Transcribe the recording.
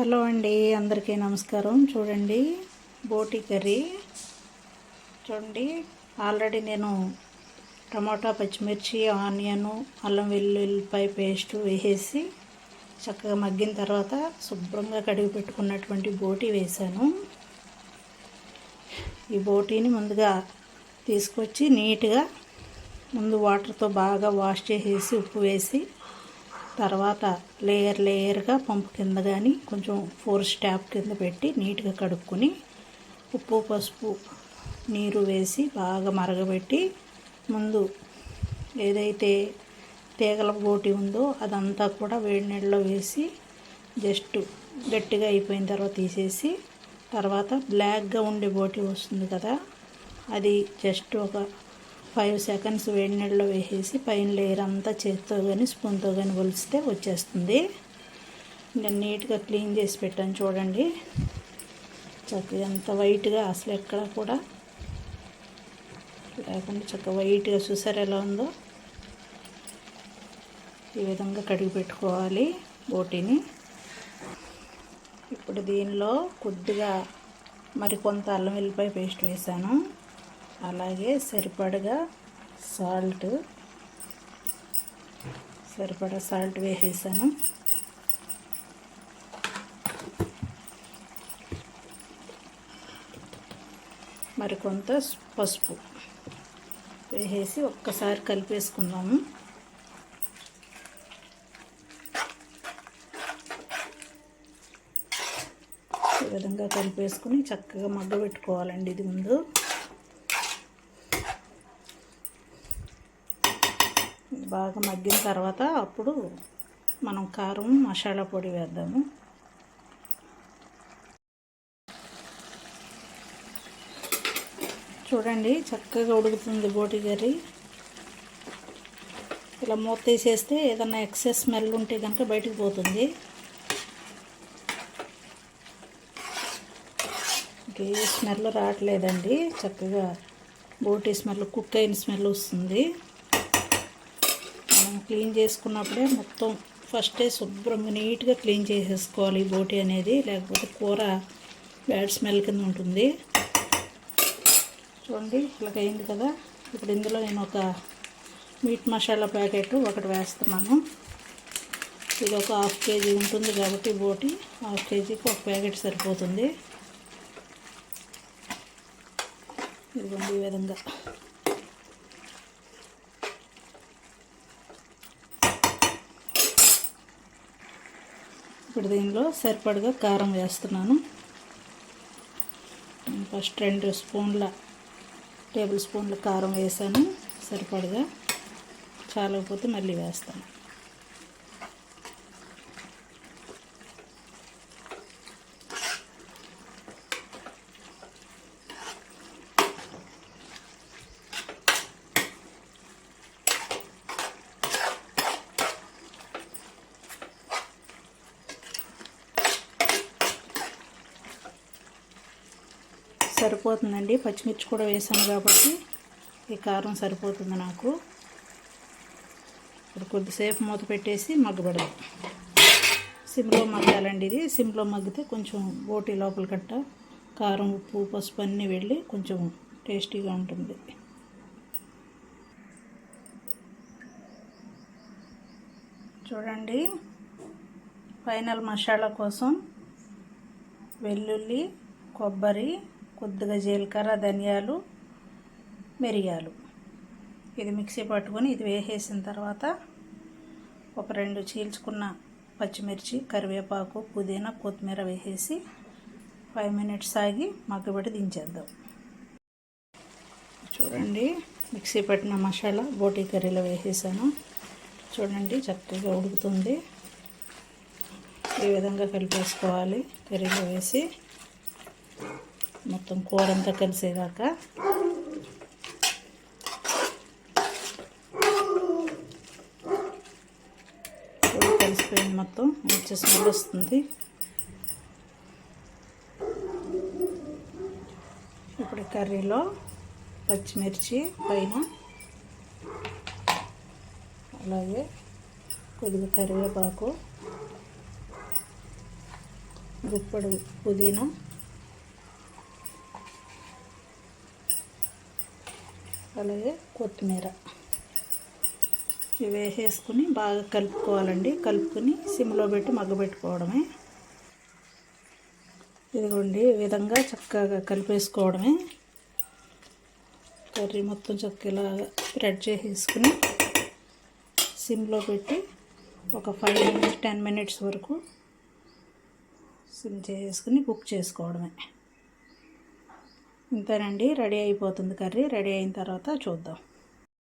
Hello అండి అందరికీ నమస్కారం. చూడండి బోటి కర్రీ. చూడండి ఆల్రెడీ నేను టమాటా పచ్చిమిర్చి ఆనియన్ అల్లం వెల్లుల్లిపాయ పేస్ట్ వేసేసి చక్కగా మగ్గిన తర్వాత శుభ్రంగా కడిగి పెట్టుకున్నటువంటి బోటి వేసాను ఈ బోటీని ముందుగా తీసుకొచ్చి నీట్గా ముందు వాటర్తో బాగా వాష్ చేసేసి ఉప్పు వేసి తర్వాత లేయర్ లేయర్గా పంపు కింద కానీ కొంచెం ఫోర్ స్టాప్ కింద పెట్టి నీట్గా కడుక్కొని ఉప్పు పసుపు నీరు వేసి బాగా మరగబెట్టి ముందు ఏదైతే తీగల బోటి ఉందో అదంతా కూడా వేడి నీళ్ళలో వేసి జస్ట్ గట్టిగా అయిపోయిన తర్వాత తీసేసి తర్వాత బ్లాక్గా ఉండే బోటి వస్తుంది కదా అది జస్ట్ ఒక ఫైవ్ సెకండ్స్ వేడి నీళ్ళలో వేసేసి పైన లేయర్ అంతా చేతితో కానీ స్పూన్తో కానీ ఒలిస్తే వచ్చేస్తుంది. నేను నీట్గా క్లీన్ చేసి పెట్టాను చూడండి. చక్కగా ఎంత వైట్గా అసలు ఎక్కడ కూడా లేకుండా చక్కగా వైట్గా చూసారు ఎలా ఉందో? ఈ విధంగా కడిగి పెట్టుకోవాలి బోటిని. ఇప్పుడు దీనిలో కొద్దిగా మరి కొంత అల్లం వెల్లిపాయ పేస్ట్ వేసాను. అలాగే సరిపడగా సాల్ట్ సరిపడా సాల్ట్ వేసేసాను. మరి కొంత పసుపు వేసేసి ఒక్కసారి కలిపేసుకుందాము. ఈ విధంగా కలిపేసుకుని చక్కగా మగ్గ పెట్టుకోవాలండి ఇది ముందు. బాగా మగ్గిన తర్వాత అప్పుడు మనం కారం మసాలా పొడి వేద్దాము. చూడండి చక్కగా ఉడుకుతుంది బోటి కర్రీ. ఇలా మూత తీసేస్తే ఏదన్నా ఎక్సెస్ స్మెల్ ఉంటే కనుక బయటకు పోతుంది. ఏ స్మెల్ రావట్లేదండి. చక్కగా బోటి స్మెల్ కుక్ అయిన స్మెల్ వస్తుంది. క్లీన్ చేసుకున్నప్పుడే మొత్తం ఫస్టే శుభ్రంగా నీట్గా క్లీన్ చేసేసుకోవాలి బోటి అనేది లేకపోతే కూర బ్యాడ్ స్మెల్ కింద ఉంటుంది. చూడండి ఇలాగైంది కదా. ఇప్పుడు ఇందులో నేను ఒక మీట్ మసాలా ప్యాకెట్ ఒకటి వేస్తున్నాను. ఇది ఒక హాఫ్ కేజీ ఉంటుంది కాబట్టి బోటి హాఫ్ కేజీకి ఒక ప్యాకెట్ సరిపోతుంది. ఇదిగోండి ఈ విధంగా. ఇప్పుడు దీనిలో సరిపడగా కారం వేస్తున్నాను. ఫస్ట్ రెండు స్పూన్ల టేబుల్ స్పూన్ల కారం వేసాను. సరిపడగా చాలకపోతే మళ్ళీ వేస్తాను. సరిపోతుందండి. పచ్చిమిర్చి కూడా వేసాను కాబట్టి ఈ కారం సరిపోతుంది నాకు. ఇప్పుడు కొద్దిసేపు మూత పెట్టేసి మగ్గబడదు. సిమ్లో మగ్గాలండి ఇది. సిమ్లో మగ్గితే కొంచెం బోటి లోపల కట్ట కారం ఉప్పు పసుపు అన్నీ వెళ్ళి కొంచెం టేస్టీగా ఉంటుంది. చూడండి. ఫైనల్ మసాలా కోసం వెల్లుల్లి కొబ్బరి కొద్దిగా జీలకర్ర ధనియాలు మిరియాలు. ఇది మిక్సీ పట్టుకొని ఇది వేసేసిన తర్వాత ఒక రెండు చీల్చుకున్న పచ్చిమిర్చి కరివేపాకు పుదీనా కొత్తిమీర వేసేసి ఫైవ్ మినిట్స్ ఆగి మగ్గబెట్టి దించేద్దాం. చూడండి మిక్సీ పట్టిన మసాలా బోటీ కర్రీలో వేసేసాను. చూడండి చక్కగా ఉడుకుతుంది. ఈ విధంగా కలిపేసుకోవాలి కర్రీలో వేసి. మొత్తం కూర అంతా కలిసేదాకా కలిసిపోయింది మొత్తం. మంచి స్మెల్ వస్తుంది. ఇప్పుడు కర్రీలో పచ్చిమిర్చి పైన అలాగే కొద్దిగా కరివేపాకు గుప్పడు పుదీనా అలాగే కొత్తిమీర. ఇవి వేసేసుకుని బాగా కలుపుకోవాలండి. కలుపుకొని సిమ్లో పెట్టి మగ్గబెట్టుకోవడమే ఇదిగోండి ఈ విధంగా చక్కగా కలిపేసుకోవడమే. కర్రీ మొత్తం చక్కలాగా స్ప్రెడ్ చేసేసుకుని సిమ్లో పెట్టి ఒక ఫైవ్ మినిట్స్ టెన్ మినిట్స్ వరకు సిమ్ చేసుకుని కుక్ చేసుకోవడమే. ఇంతేనండి. రెడీ అయిపోతుంది కర్రీ. రెడీ అయిన తర్వాత చూద్దాం.